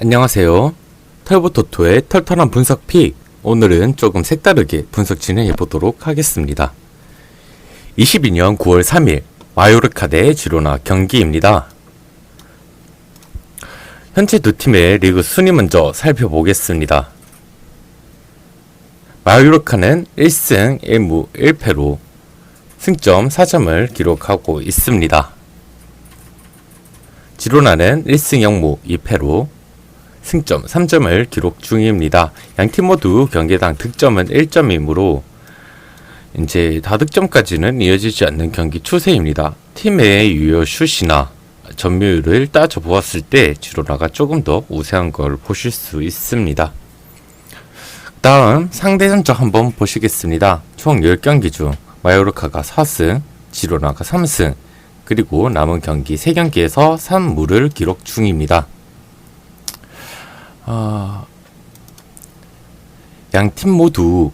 안녕하세요. 털보토토의 털털한 분석 픽. 오늘은 조금 색다르게 분석 진행해 보도록 하겠습니다. 22년 9월 3일 마요르카 대 지로나 경기입니다. 현재 두 팀의 리그 순위 먼저 살펴보겠습니다. 마요르카는 1승 1무 1패로 승점 4점을 기록하고 있습니다. 지로나는 1승 0무 2패로 승점 3점을 기록 중입니다. 양 팀 모두 경기당 득점은 1점이므로 이제 다득점까지는 이어지지 않는 경기 추세입니다. 팀의 유효 슛이나 점유율을 따져 보았을 때 지로나가 조금 더 우세한 걸 보실 수 있습니다. 다음 상대 전적 한번 보시겠습니다. 총 10경기 중 마요르카가 4승, 지로나가 3승, 그리고 남은 경기 3경기에서 3무를 기록 중입니다. 아, 양팀 모두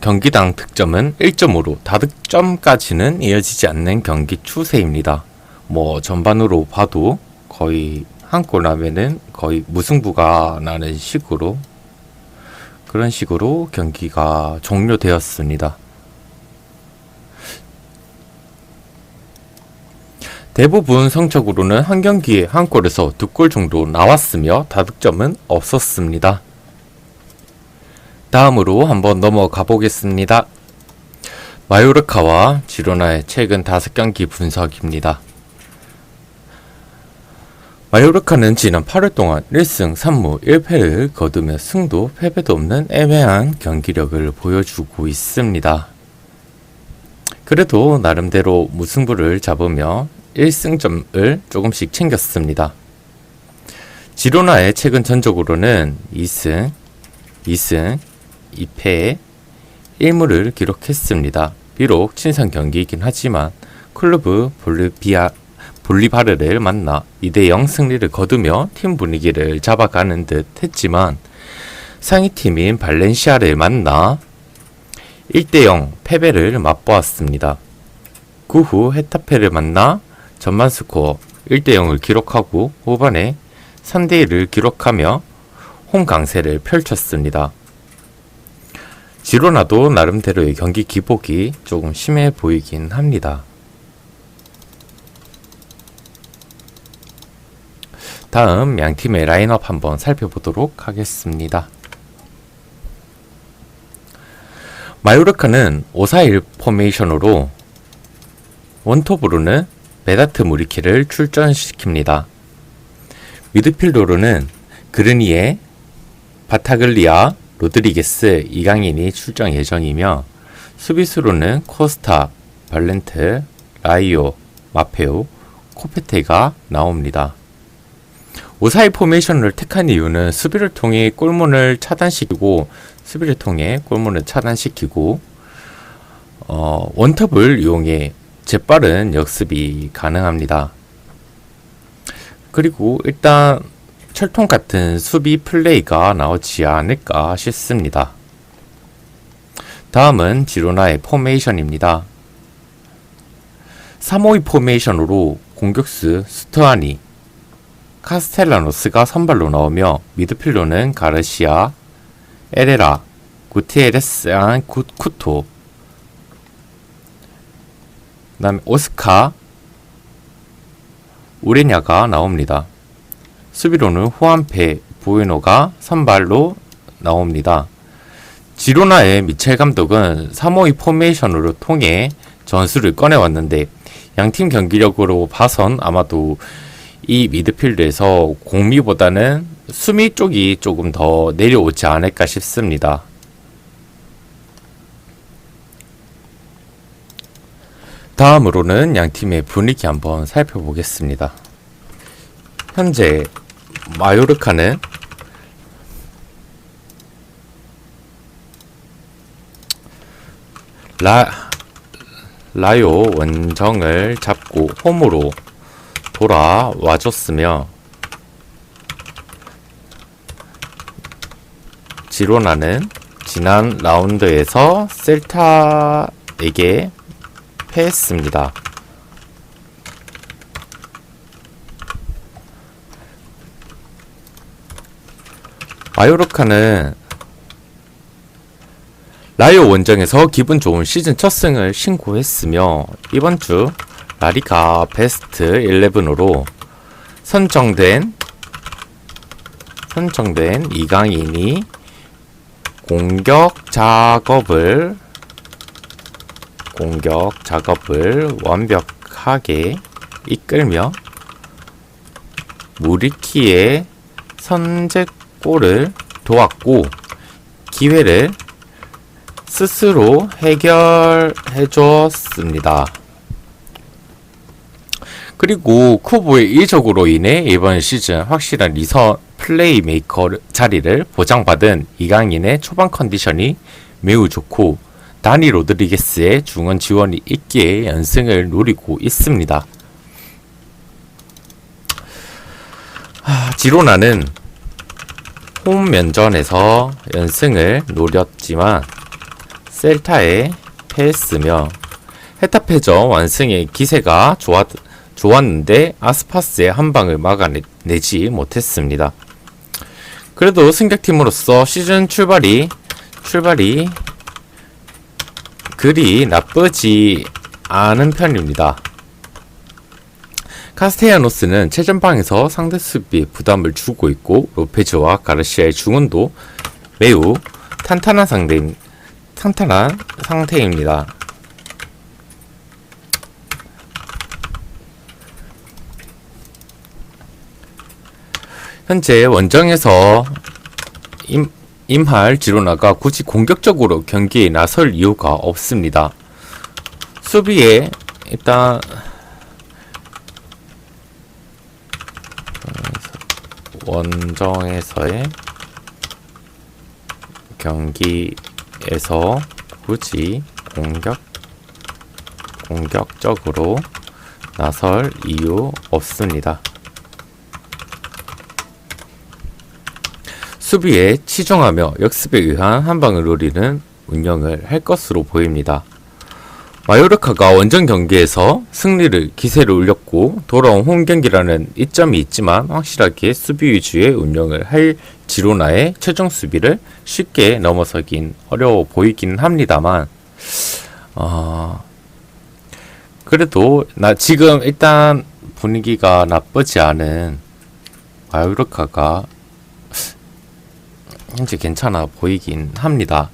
경기당 득점은 1점으로 다득점까지는 이어지지 않는 경기 추세입니다. 뭐 전반으로 봐도 거의 한골 나면은 거의 무승부가 나는 식으로 그런 식으로 경기가 종료되었습니다. 대부분 성적으로는 한 경기에 한 골에서 두 골 정도 나왔으며 다득점은 없었습니다. 다음으로 한번 넘어가 보겠습니다. 마요르카와 지로나의 최근 5경기 분석입니다. 마요르카는 지난 8월 동안 1승 3무 1패를 거두며 승도 패배도 없는 애매한 경기력을 보여주고 있습니다. 그래도 나름대로 무승부를 잡으며 1승점을 조금씩 챙겼습니다. 지로나의 최근 전적으로는 2승, 2승, 2패, 1무를 기록했습니다. 비록 친선 경기이긴 하지만 클루브 볼리비아 볼리바르를 만나 2대0 승리를 거두며 팀 분위기를 잡아가는 듯 했지만 상위 팀인 발렌시아를 만나 1대0 패배를 맛보았습니다. 그 후 헤타페를 만나 전반 스코어 1대0을 기록하고 후반에 3대1을 기록하며 홈 강세를 펼쳤습니다. 지로나도 나름대로의 경기 기복이 조금 심해 보이긴 합니다. 다음 양 팀의 라인업 한번 살펴보도록 하겠습니다. 마요르카는 541 포메이션으로 원톱으로는 베다트 무리키를 출전시킵니다. 미드필더로는 그르니에, 바타글리아, 로드리게스, 이강인이 출전 예정이며 수비수로는 코스타, 발렌트, 라이오, 마페오, 코페테가 나옵니다. 오사이 포메이션을 택한 이유는 수비를 통해 골문을 차단시키고 수비를 통해 골문을 차단시키고 어, 원톱을 이용해 재빠른 역습이 가능합니다. 그리고 일단 철통 같은 수비 플레이가 나오지 않을까 싶습니다. 다음은 지로나의 포메이션입니다. 352 포메이션으로 공격수 스트아니, 카스텔라노스가 선발로 나오며 미드필더는 가르시아, 에레라, 구티에레스, 쿠토, 그 다음에 오스카, 우레냐가 나옵니다. 수비로는 후안페, 보이노가 선발로 나옵니다. 지로나의 미첼 감독은 352 포메이션으로 통해 전술을 꺼내왔는데 양팀 경기력으로 봐선 아마도 이 미드필드에서 공미보다는 수미 쪽이 조금 더 내려오지 않을까 싶습니다. 다음으로는 양 팀의 분위기 한번 살펴보겠습니다. 현재 마요르카는 라 라요 원정을 잡고 홈으로 돌아와줬으며 지로나는 지난 라운드에서 셀타에게 패했습니다. 마요르카는 라이오 원정에서 기분 좋은 시즌 첫 승을 신고했으며 이번 주 라리가 베스트 11으로 선정된 선정된 이강인이 공격 작업을 공격 작업을 완벽하게 이끌며 무리키의 선제골을 도왔고 기회를 스스로 해결해 줬습니다. 그리고 쿠보의 이적으로 인해 이번 시즌 확실한 리선 플레이메이커 자리를 보장받은 이강인의 초반 컨디션이 매우 좋고 다니 로드리게스의 중원 지원이 있기에 연승을 노리고 있습니다. 하, 지로나는 홈 면전에서 연승을 노렸지만 셀타에 패했으며 헤타페전 완승의 기세가 좋았, 좋았는데 아스파스의 한 방을 막아내지 못했습니다. 그래도 승격팀으로서 시즌 출발이 출발이 그리 나쁘지 않은 편입니다. 카스테야노스는 최전방에서 상대 수비 부담을 주고 있고 로페즈와 가르시아의 중원도 매우 탄탄한 상대 탄탄한 상태입니다. 현재 원정에서 임, 임할 지로나가 굳이 공격적으로 경기에 나설 이유가 없습니다. 수비에 일단 원정에서의 경기에서 굳이 공격 공격적으로 나설 이유 없습니다. 수비에 치중하며 역습에 의한 한방을 노리는 운영을 할 것으로 보입니다. 마요르카가 원정 경기에서 승리를 기세를 올렸고 돌아온 홈 경기라는 이점이 있지만 확실하게 수비 위주의 운영을 할 지로나의 최종 수비를 쉽게 넘어서긴 어려워 보이긴 합니다만 어, 그래도 나 지금 일단 분위기가 나쁘지 않은 마요르카가 현재 괜찮아 보이긴 합니다.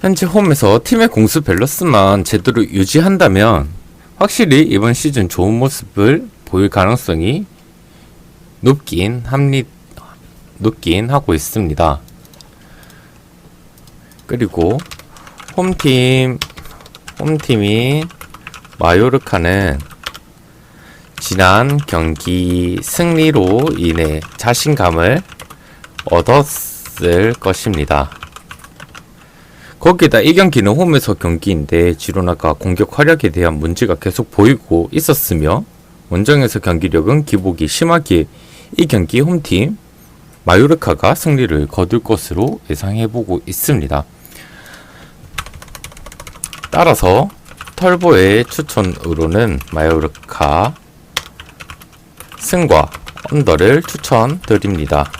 현재 홈에서 팀의 공수 밸런스만 제대로 유지한다면 확실히 이번 시즌 좋은 모습을 보일 가능성이 높긴 합니 높긴 하고 있습니다. 그리고 홈팀 홈팀인 마요르카는 지난 경기 승리로 인해 자신감을 얻었을 것입니다. 거기에다 이 경기는 홈에서 경기인데 지로나가 공격 활약에 대한 문제가 계속 보이고 있었으며 원정에서 경기력은 기복이 심하기에 이 경기 홈팀 마요르카가 승리를 거둘 것으로 예상해보고 있습니다. 따라서 털보의 추천으로는 마요르카 승과 언더를 추천드립니다.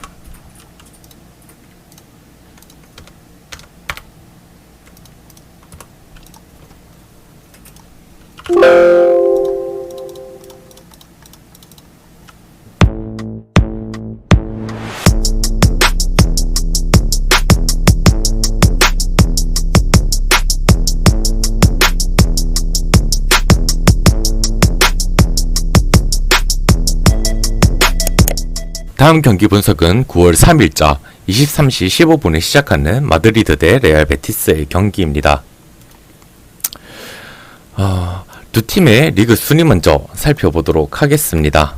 다음 경기 분석은 9월 3일자 23시 15분에 시작하는 마드리드 대 레알 베티스의 경기입니다. 어, 두 팀의 리그 순위 먼저 살펴보도록 하겠습니다.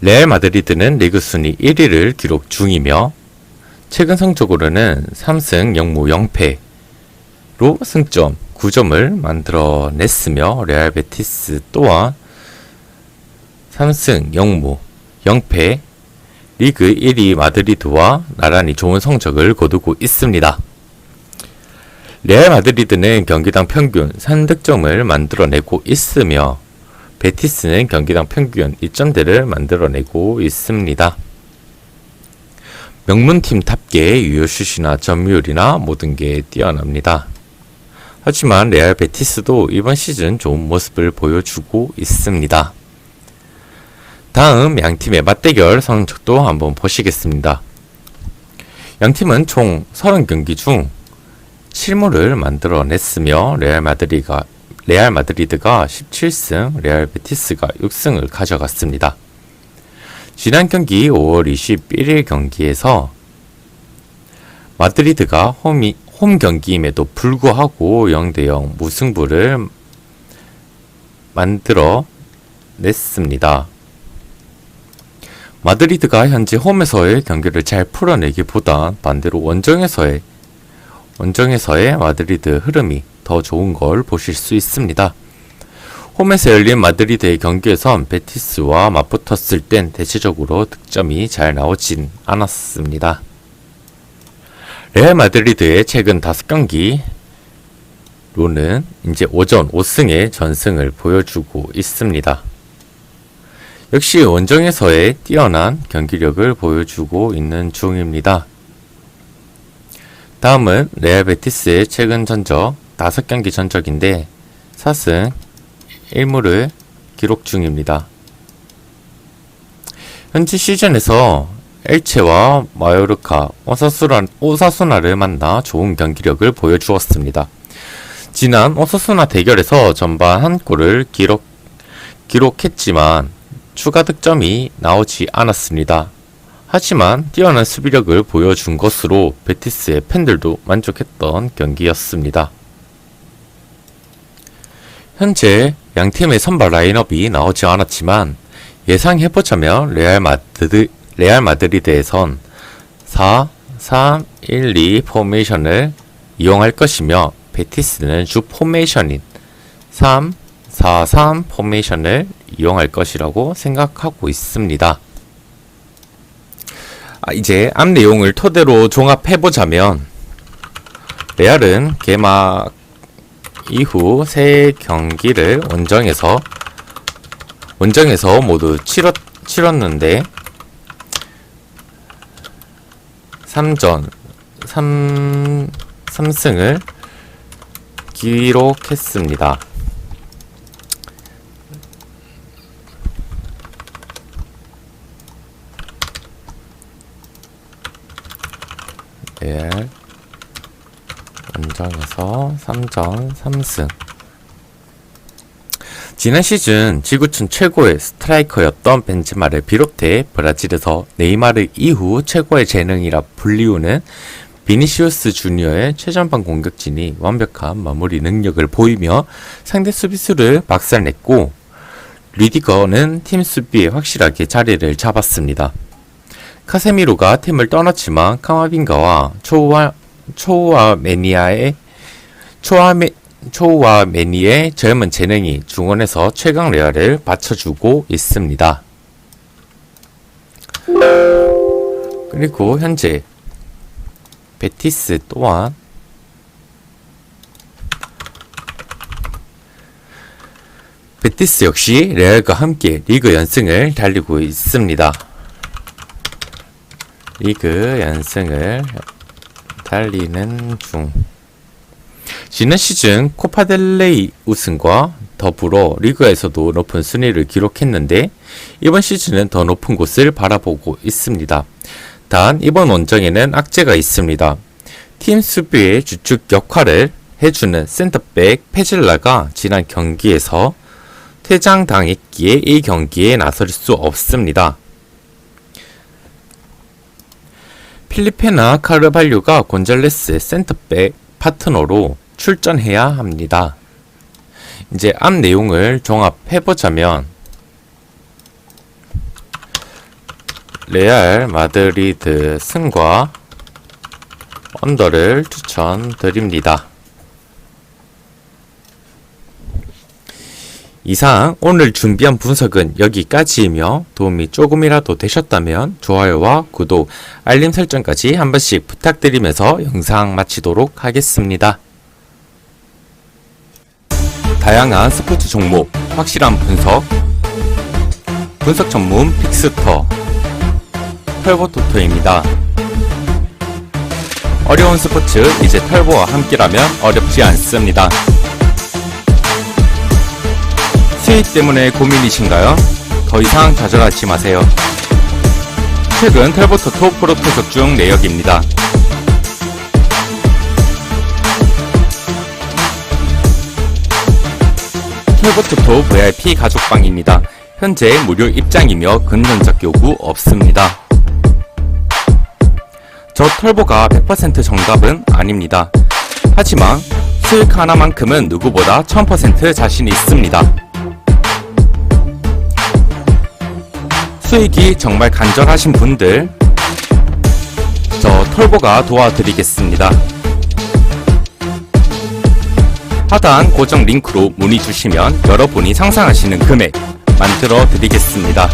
레알 마드리드는 리그 순위 1위를 기록 중이며 최근 성적으로는 3승 0무 0패로 승점 9점을 만들어냈으며 레알 베티스 또한 3승 0무 0패 리그 1위 마드리드와 나란히 좋은 성적을 거두고 있습니다. 레알 마드리드는 경기당 평균 3득점을 만들어내고 있으며 베티스는 경기당 평균 2점대를 만들어내고 있습니다. 명문팀답게 유효슛이나 점유율이나 모든 게 뛰어납니다. 하지만 레알 베티스도 이번 시즌 좋은 모습을 보여주고 있습니다. 다음 양팀의 맞대결 성적도 한번 보시겠습니다. 양팀은 총 30경기 중 7무를 만들어냈으며 레알 마드리가 레알 마드리드가 17승, 레알 베티스가 6승을 가져갔습니다. 지난 경기 5월 21일 경기에서 마드리드가 홈이, 홈 경기임에도 불구하고 0대0 무승부를 만들어 냈습니다. 마드리드가 현재 홈에서의 경기를 잘 풀어내기보다 반대로 원정에서의 원정에서의 마드리드 흐름이 더 좋은 걸 보실 수 있습니다. 홈에서 열린 마드리드의 경기에선 베티스와 맞붙었을 땐 대체적으로 득점이 잘 나오진 않았습니다. 레알 마드리드의 최근 5경기 로는 이제 오전 5승의 전승을 보여주고 있습니다. 역시 원정에서의 뛰어난 경기력을 보여주고 있는 중입니다. 다음은 레알 베티스의 최근 전적 5경기 전적인데 4승 1무를 기록 중입니다. 현재 시즌에서 엘체와 마요르카, 오사수라, 오사수나 를 만나 좋은 경기력을 보여주었습니다. 지난 오사수나 대결에서 전반 한 골을 기록, 기록했지만 추가 득점이 나오지 않았습니다. 하지만 뛰어난 수비력을 보여준 것으로 베티스의 팬들도 만족했던 경기였습니다. 현재 양팀의 선발 라인업이 나오지 않았지만 예상해보자면 레알 마드리드, 레알 마드리드에선 4, 3, 1, 2 포메이션을 이용할 것이며 베티스는 주 포메이션인 3, 4, 3 포메이션을 이용할 것이라고 생각하고 있습니다. 아, 이제 앞 내용을 토대로 종합해보자면 레알은 개막 이후 세 경기를 원정에서 원정에서 모두 치렀, 치렀는데 3전 3 3승을 기록했습니다. 예. 원정에서 3전 3승. 지난 시즌 지구촌 최고의 스트라이커였던 벤제마를 비롯해 브라질에서 네이마르 이후 최고의 재능이라 불리우는 비니시우스 주니어의 최전방 공격진이 완벽한 마무리 능력을 보이며 상대 수비수를 박살냈고 리디거는 팀 수비에 확실하게 자리를 잡았습니다. 카세미로가 팀을 떠났지만 카마빈가와 초우와 초우와 매니아의 초와 매, 초우와 매니의 젊은 재능이 중원에서 최강 레알을 받쳐주고 있습니다. 그리고 현재 베티스 또한 베티스 역시 레알과 함께 리그 연승을 달리고 있습니다. 리그 연승을 달리는 중. 지난 시즌 코파델레이 우승과 더불어 리그에서도 높은 순위를 기록했는데 이번 시즌은 더 높은 곳을 바라보고 있습니다. 단 이번 원정에는 악재가 있습니다. 팀 수비의 주축 역할을 해주는 센터백 페질라가 지난 경기에서 퇴장당했기에 이 경기에 나설 수 없습니다. 필리페나 카르발류가 곤잘레스의 센터백 파트너로 출전해야 합니다. 이제 앞 내용을 종합해보자면 레알 마드리드 승과 언더를 추천드립니다. 이상 오늘 준비한 분석은 여기까지이며 도움이 조금이라도 되셨다면 좋아요와 구독, 알림 설정까지 한 번씩 부탁드리면서 영상 마치도록 하겠습니다. 다양한 스포츠 종목, 확실한 분석, 분석 전문 픽스터, 털보토토입니다. 어려운 스포츠, 이제 털보와 함께라면 어렵지 않습니다. 수익 때문에 고민이신가요? 더 이상 좌절하지 마세요. 최근 털보토토 프로 토석 중 내역입니다. 털보토토 VIP 가족방입니다. 현재 무료 입장이며 근전적 요구 없습니다. 저 털보가 100% 정답은 아닙니다. 하지만 수익 하나만큼은 누구보다 1000% 자신 있습니다. 수익이 정말 간절하신 분들, 저 털보가 도와드리겠습니다. 하단 고정 링크로 문의 주시면 여러분이 상상하시는 금액 만들어 드리겠습니다.